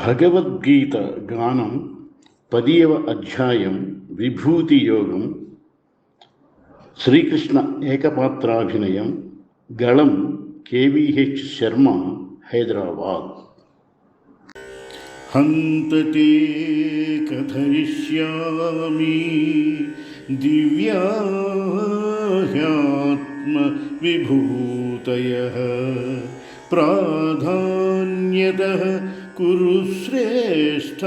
భగవద్గీత గానం పదియవ అధ్యాయం విభూతి యోగం శ్రీకృష్ణ ఏకపాత్రాభినయం గళం కేవీహెచ్ శర్మ హైదరాబాద్ హంతతే కథయిష్యామి దివ్యాహ్యాత్మ విభూతయ ప్రాధాన్యత కురు శ్రేష్ఠ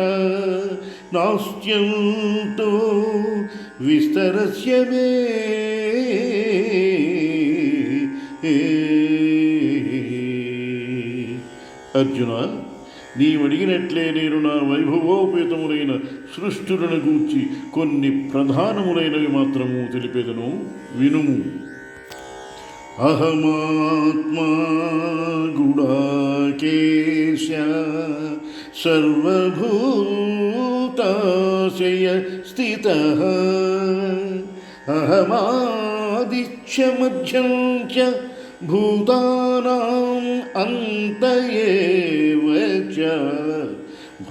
నాస్త్యంతో విస్తరస్య మే. అర్జున నీవడిగినట్లే నేను నా వైభవోపేతములైన సృష్టులను గూర్చి కొన్ని ప్రధానములైనవి మాత్రము తెలిపేదను. వినుము. అహమాత్మా గుడాకేశ సర్వభూతాశయ స్థిత అహమాదిత్యమధ్యం చ భూతానాం అంత ఏవ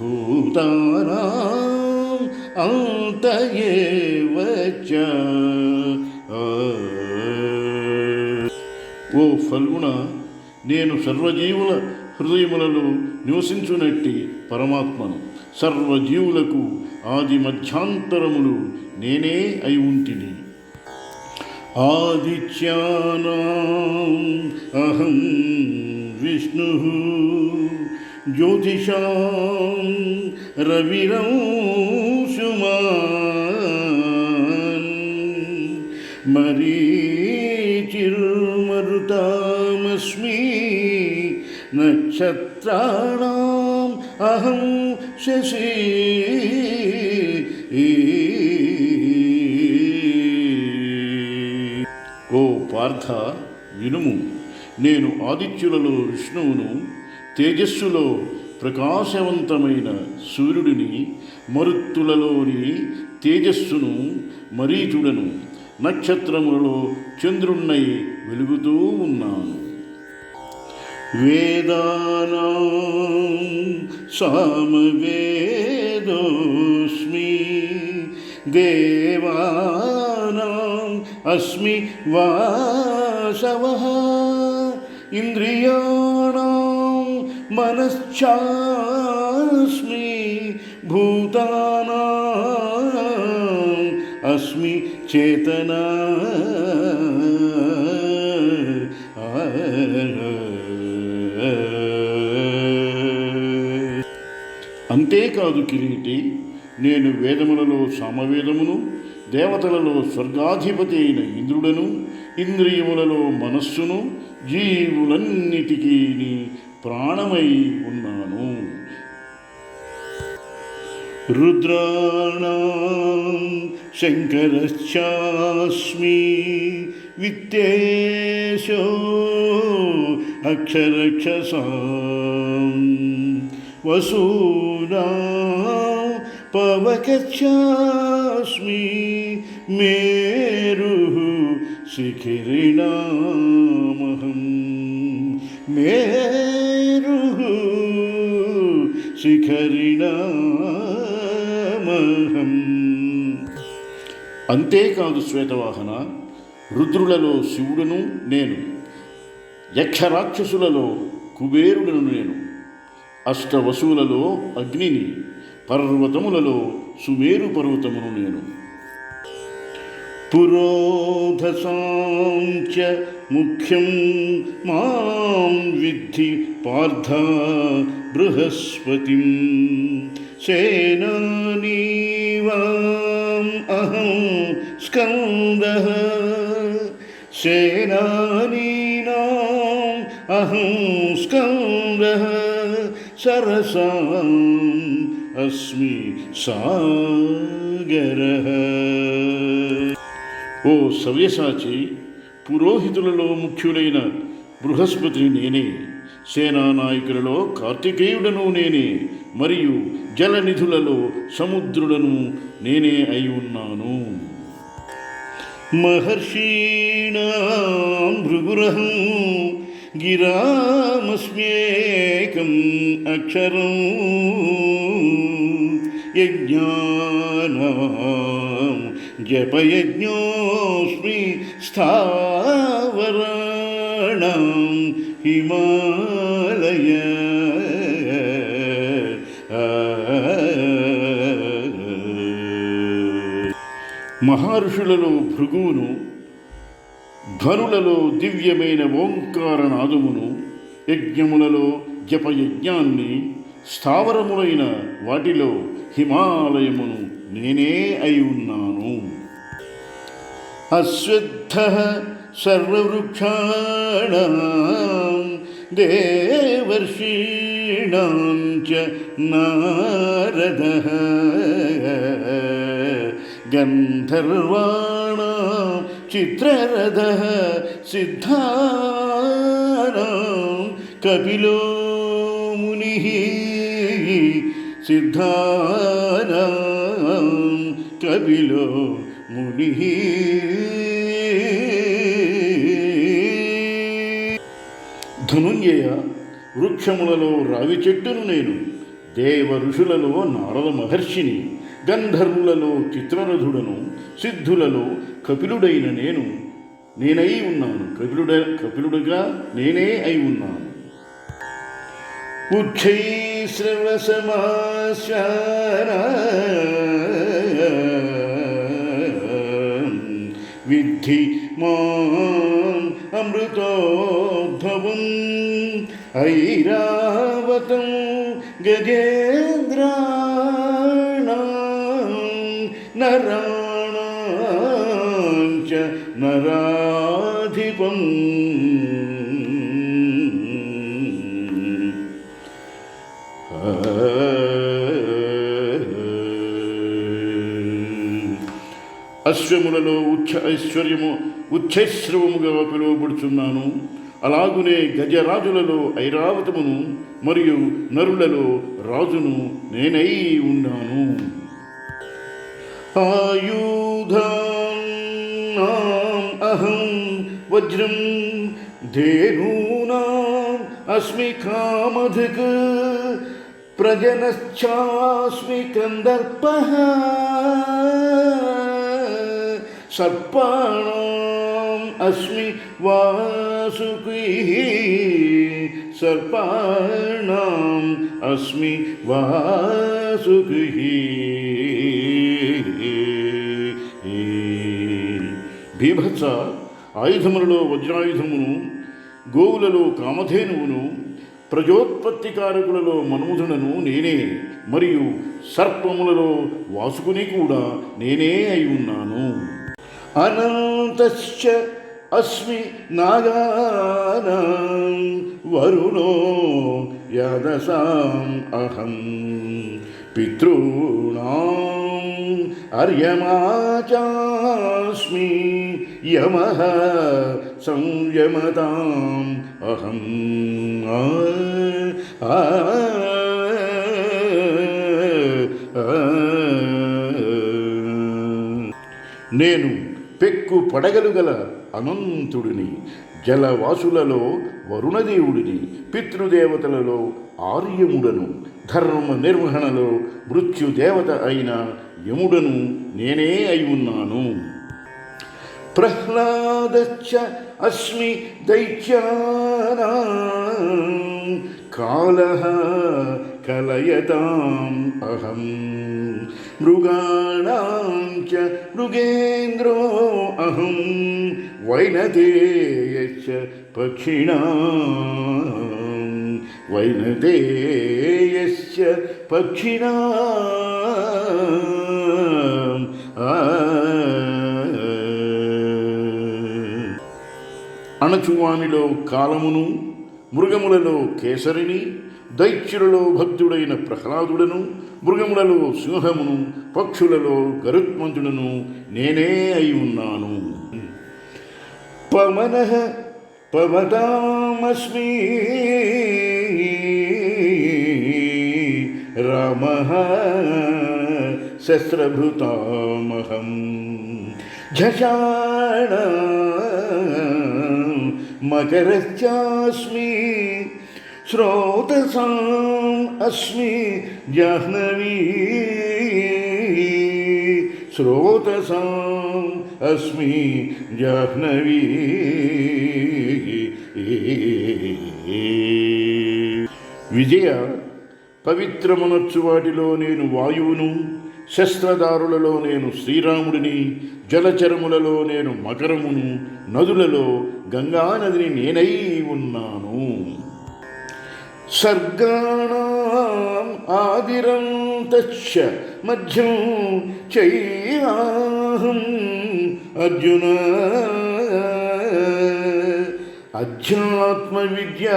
భూతానాం అంత ఆ. ఓ ఫల్గుణ నేను సర్వజీవుల హృదయములలో నివసించునట్టి పరమాత్మను సర్వజీవులకు ఆది మధ్యాంతరములు నేనే అయి ఉంటిని. ఆదిత్యానాం అహం విష్ణు జ్యోతిషాం రవిరంశుమాన్ మరీచిర్మరుతామస్మి నక్షత్రాణా అహం శశి. ఓ పార్థ వినుము. నేను ఆదిత్యులలో విష్ణువును తేజస్సులో ప్రకాశవంతమైన సూర్యుడిని మరుత్తులలోని తేజస్సును మరీచుడను నక్షత్రములలో చంద్రుణ్ణై వెలుగుతూ ఉన్నాను. వేదానా సామవేదోస్మి దేవానాం అస్మి వాసవః ఇంద్రియాణం మనశ్చాస్మి భూతానాం అస్మి చేతనా అంతేకాదు కిరీటి. నేను వేదములలో సామవేదమును దేవతలలో స్వర్గాధిపతి అయిన ఇంద్రుడను ఇంద్రియములలో మనస్సును జీవులన్నిటికీ ప్రాణమై ఉన్నాను. రుద్రాణం శంకరశ్చాస్మి విత్తేశో అక్షరక్షసాం వసూ పవకచ్చాస్మి మేరు శిఖిరిణామహం మేరు శిఖరిణామహం అంతేకాదు శ్వేతవాహన రుద్రులలో శివుడును నేను యక్షరాక్షసులలో కుబేరుడను నేను. అష్టవసువులలో అగ్నిని పర్వతములలో సుమేరు పర్వతమును నేను. పురోధసాంచ ముఖ్యం మాం విద్ధి పార్థ బృహస్పతిం. సేనానీవాం అహం స్కంద. సేనానీనాం అహం స్కందః సరసాం అస్మి సాగరః ఓ సవ్యసాచి పురోహితులలో ముఖ్యులైన బృహస్పతి నేనే సేనానాయకులలో కార్తికేయుడను నేనే మరియు జలనిధులలో సముద్రుడను నేనే అయి ఉన్నాను. మహర్షీణాం భృగురహం गिरामस्म्येकम् अक्षरं यज्ञानां जपयज्ञोऽस्मि स्थावराणां हिमालय మహర్షులలో భృగువును ధనులలో దివ్యమైన ఓంకారనాదమును యజ్ఞములలో జపయజ్ఞాన్ని స్థావరములైన వాటిలో హిమాలయమును నేనే అయి ఉన్నాను. అశ్వత్థ సర్వృక్షాణ దేవర్షీణాం నారద గంధర్వా చిత్రరథ సిద్ధానాం కపిలో ముని సిద్ధానాం కపిలో ముని ధనుంజయ వృక్షములలో రావి చెట్టును నేను దేవ ఋషులలో నారద మహర్షిని గంధర్వులలో చిత్రరథుడను సిద్ధులలో కపిలుడైన నేను నేనై ఉన్నాను. కపిలుడ కపిలుడుగా నేనే అయి ఉన్నాను. ఉచ్చైశ్రవసమాశ్వాన విద్ధి మాం అమృతోద్భవం ఐరావతం గజేంద్రాణం నరాణాంచ నరాధిపం అశ్వములలో ఉచ్చ ఐశ్వర్యము ఉచ్చైశ్రవముగా పిలువబడుచున్నాను. అలాగునే గజరాజులలో ఐరావతమును మరియు నరులలో రాజును నేనై ఉన్నాను. आयुधाम् अहम वज्रम धेनूनाम् अस्मि कामधिक् प्रजनश्चास्मि कन्दर्पः सर्पाणाम् अस्मि वासुकिः सर्पाणाम् अस्मि वासुकिः భీభత్స ఆయుధములలో వజ్రాయుధమును గోవులలో కామధేనువును ప్రజోత్పత్తికారకులలో మన్మధుడను నేనే మరియు సర్పములలో వాసుకుని కూడా నేనే అయి ఉన్నాను. అనంతశ్చ అస్మి నాగానాం వరుణో యదసాం అహం పితృణా అర్యమాచాస్మి యమ సంయమతాం అహం. ఆ, ఆ, నేను పెక్కు పడగలుగల అనంతుడిని జలవాసులలో వరుణదేవుడిని పితృదేవతలలో ఆర్యముడను ధర్మ నిర్వహణలో మృత్యుదేవత అయిన యముడను నేనే అయి ఉన్నాను. ప్రహ్లాదచ్చ అస్మి దైత్యానా కాల కలయతాం అహం. మృగాణాం చ మృగేంద్రో అహం. వైనతేయశ్చ పక్షిణాం. వైనతేయశ్చ పక్షిణాం. ఆ. అణచువానిలో కాలమును మృగములలో కేసరిని దైత్యులలో భక్తుడైన ప్రహ్లాదుడను మృగములలో సింహమును పక్షులలో గరుత్మంతుడను నేనే అయి ఉన్నాను. पवनः पवतामस्मि राम शस्त्रभृतामहम्। झषाण मकरश्चास्मि। स्रोतसाम् अस्मि जाह्नवी स्रोतसाम् अस्मि जाह्नवी విజయ పవిత్రమునొచ్చు వాటిలో నేను వాయువును శస్త్రదారులలో నేను శ్రీరాముడిని జలచరములలో నేను మకరమును నదులలో గంగానదిని నేనై ఉన్నాను సర్గాణం ఆదిరంతచ్చ మధ్యం చైవాహం అర్జున. అధ్యాత్మ విద్య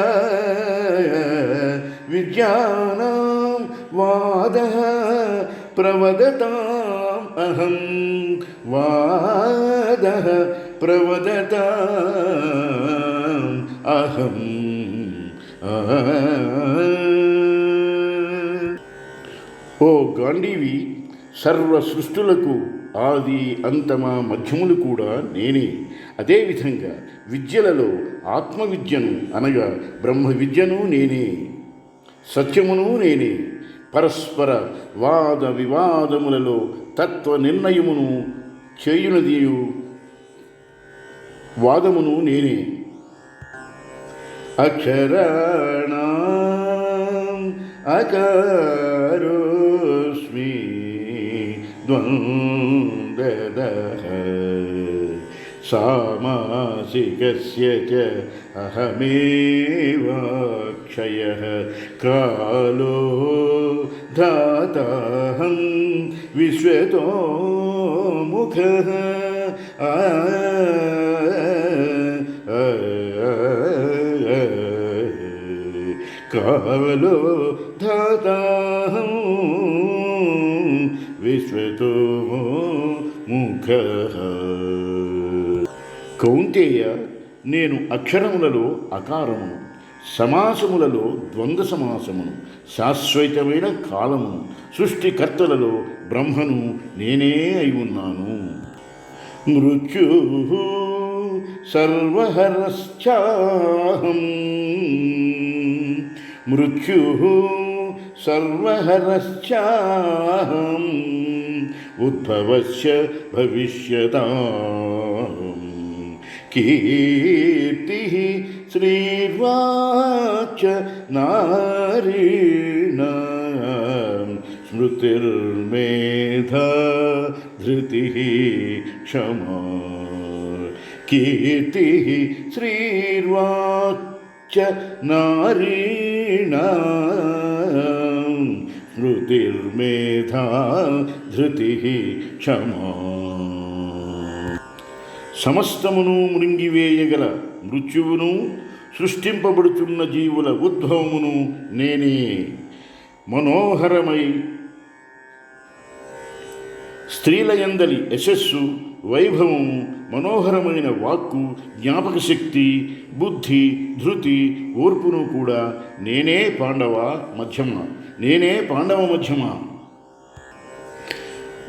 విద్యానాం వాద ప్రవదతాం అహం వాద ప్రవదతాం అహం. ఓ గాంధీవి సర్వ సృష్టులకు ఆది అంతమ మధ్యములు కూడా నేనే. అదేవిధంగా విద్యలలో ఆత్మవిద్యను అనగా బ్రహ్మ విద్యను నేనే. సత్యమును నేనే. పరస్పర వాద వివాదములలో తత్వ నిర్ణయమును చేయునదియు వాదమును నేనే. అక్షరాణ అకారో द्वन्द्वदः सामासिकस्य च अहमेवाक्षयः कालो धाताहं विश्वतो मुखः कालो धाता ముఖ కౌంతేయ నేను అక్షరములలో అకారమును సమాసములలో ద్వంద్వ సమాసమును శాశ్వతమైన కాలమును సృష్టికర్తలలో బ్రహ్మను నేనే అయి ఉన్నాను మృత్యు సర్వహరశ్చాహం మృత్యు सर्वहरश्चाहम् उद्भवस्य भविष्यताम्। कीर्तिः श्रीवाच नारीण। स्मृतिर्मेधा धृतिः क्षमा। कीर्तिः श्रीर्वाच नारीणा। స్మృతిర్మేధా ధృతి క్షమా. సమస్తమును మృంగివేయగల మృత్యువును సృష్టింపబడుచున్న జీవుల ఉద్భవమును నేనే మనోహరమై స్త్రీల ఎందలి యశస్సు వైభవము మనోహరమైన వాక్కు జ్ఞాపక శక్తి బుద్ధి ధృతి ఓర్పును కూడా నేనే పాండవ మధ్యమ? నేనే పాండవ మధ్యమ?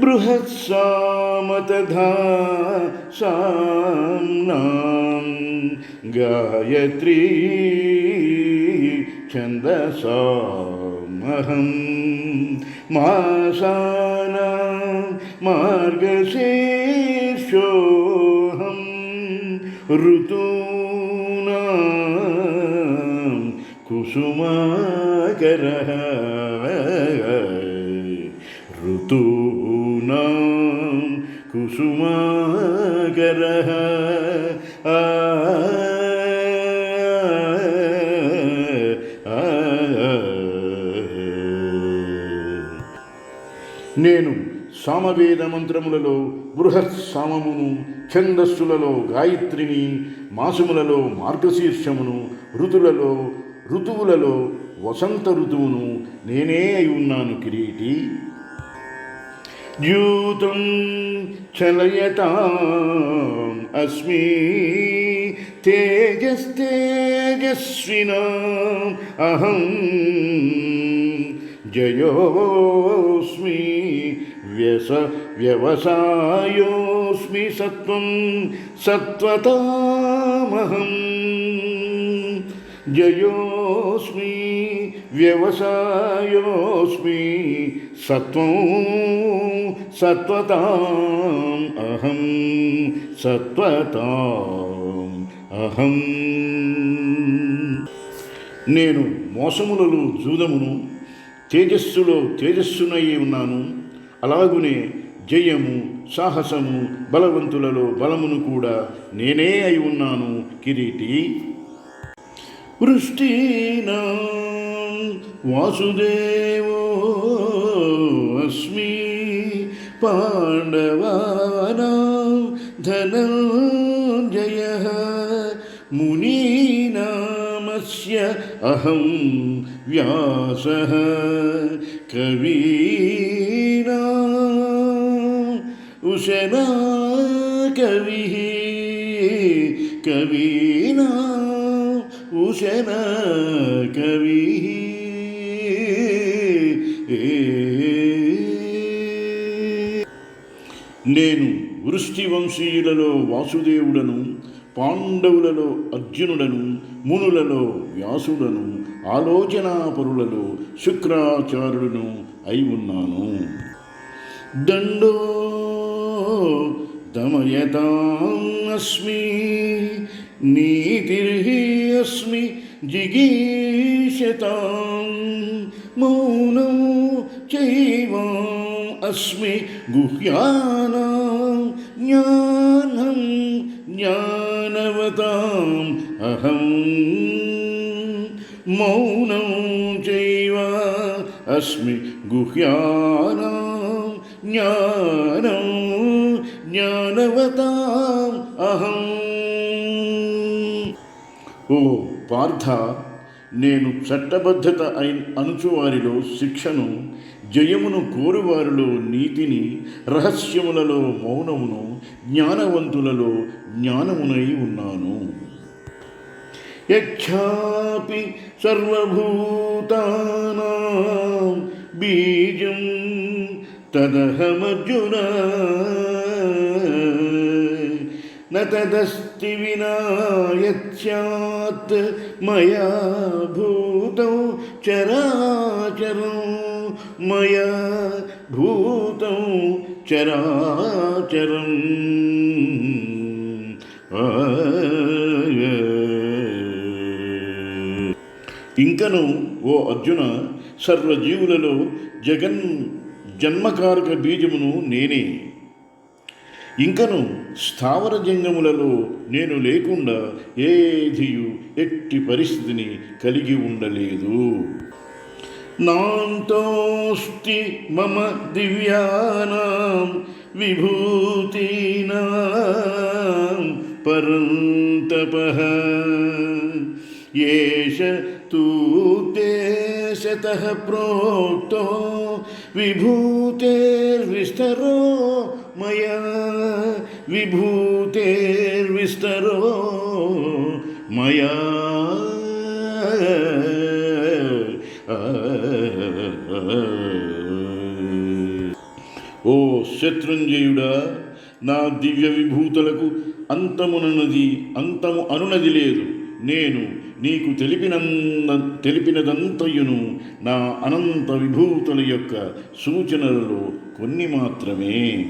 బృహత్సామతధా సామ్నాం గాయత్రీ ఛందసామహం మాసానాం మార్గశీర్షోహం ऋतूनां कुसुमाकरः ऋतूनां कुसुमाकरः సామవేద మంత్రములలో బృహత్ సామమును ఛందస్సులలో గాయత్రిని మాసములలో మార్గశీర్షమును ఋతులలో ఋతువులలో వసంత ఋతువును నేనే అయి ఉన్నాను కిరీటి. ద్యూతం చలయతాం అస్మి తేజస్తేజస్వినాం అహం జయోస్మి వ్యస వ్యవసాయోస్మి సత్వం సత్వతామహం జయోస్మి వ్యవసాయోస్మి సత్వం సత్వతాం అహం సత్వతాం అహం నేను మోసములలో జూదమును తేజస్సులో తేజస్సునయ్యి ఉన్నాను. అలాగునే జయము సాహసము బలవంతులలో బలమును కూడా నేనే అయి ఉన్నాను కిరీటి. వృష్టీనా వాసుదేవో అస్మి జయ ధనంజయ మునీనామస్య అహం వ్యాస కవీనా ఉశనా కవి కవీనా ఉశన కవి నేను వృష్టి వంశీయులలో వాసుదేవుడను పాండవులలో అర్జునుడను మునులలో వ్యాసుడను ఆలోచనాపరులలో శుక్రాచార్యుడను అయి ఉన్నాను. దండో దమయతాస్మి నీతిర్హి అస్మి జిగీషతాం మౌనం చైవాం అస్మి గుహ్యానాం జ్ఞానం జ్ఞానవతాం అహం మౌనం చైవ అస్మి గుహ్యానాం జ్ఞానం జ్ఞానవతాం అహం ఓ పార్థ నేను చట్టబద్ధత అయి అనుచువారిలో శిక్షను జయమును కోరువారిలో నీతిని రహస్యములలో మౌనమును జ్ఞానవంతులలో జ్ఞానమునై ఉన్నాను. యక్షాపి సర్వభూతానాం బీజం తదహమర్జున न तदस्ति विना यच्चात् मया भूतौ चराचरं मया भूतौ चराचरम् ఇంకను ఓ అర్జున సర్వజీవులలో జగన్ జన్మకారక బీజమును నేనే ఇంకను స్థావర జంగములలో నేను లేకుండా ఏదియు ఎట్టి పరిస్థితిని కలిగి ఉండలేదు. నాంతోస్తి మమ దివ్యానాం విభూతీనాం పరంతప. ఏష తూదేశతః ప్రోక్తో విభూతేర్విస్తరో మయా విభూతేర్విస్తరో మయా. ఓ శత్రుంజయుడా నా దివ్య విభూతులకు అంతమునది అంతము అనునది లేదు. నేను నీకు తెలిపినంద తెలిపినదంతయును నా అనంత విభూతుల యొక్క సూచనలలో కొన్ని మాత్రమే.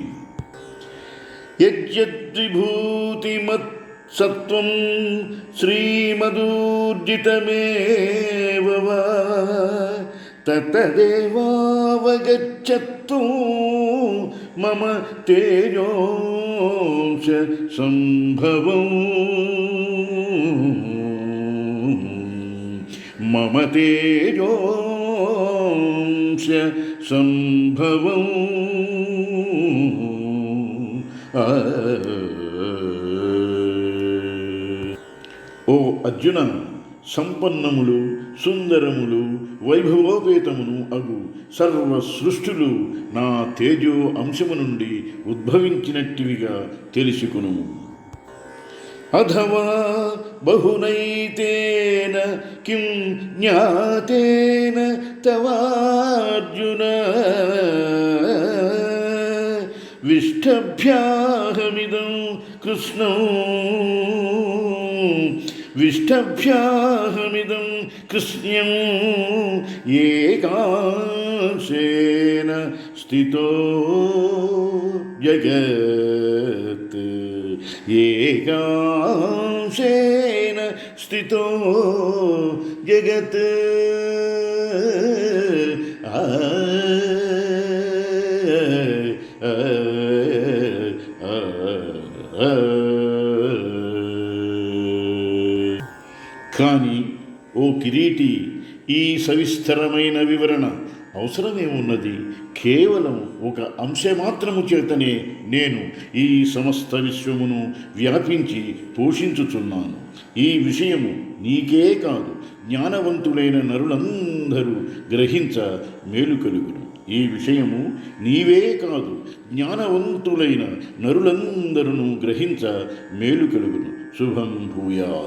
यद्यद्विभूतिमत्सत्त्वं श्रीमदूर्जितमेव वा ततदेवावगच्छत्तु मम तेजोंश सम्भवम् मम तेजोंश सम्भवम् ఓ అర్జున సంపన్నములు సుందరములు వైభవోపేతమును అగు. సర్వ సృష్టులు నా తేజో అంశము నుండి ఉద్భవించినట్టివిగా తెలుసుకును. అథవా బహునైతేన కిం జ్ఞాతేన తవార్జున. విష్టభ్యా ഭ്യാഹമിതം കൃഷ്ണ. വിഷ്ടഭ്യാഹമിതം കൃഷ്ണ്യം ഏകാശേന സ്ഥിതോ ജഗത് ഏകാശേന സ്ഥിതോ ജഗത് ആ కిరీటి ఈ సవిస్తరమైన వివరణ అవసరమేమున్నది? కేవలం ఒక అంశమాత్రము చేతనే నేను ఈ సమస్త విశ్వమును వ్యాపించి పోషించుచున్నాను. ఈ విషయము నీకే కాదు జ్ఞానవంతులైన నరులందరూ గ్రహించ మేలు కలుగును. ఈ విషయము నీవే కాదు జ్ఞానవంతులైన నరులందరూ గ్రహించ మేలు కలుగును. శుభం భూయా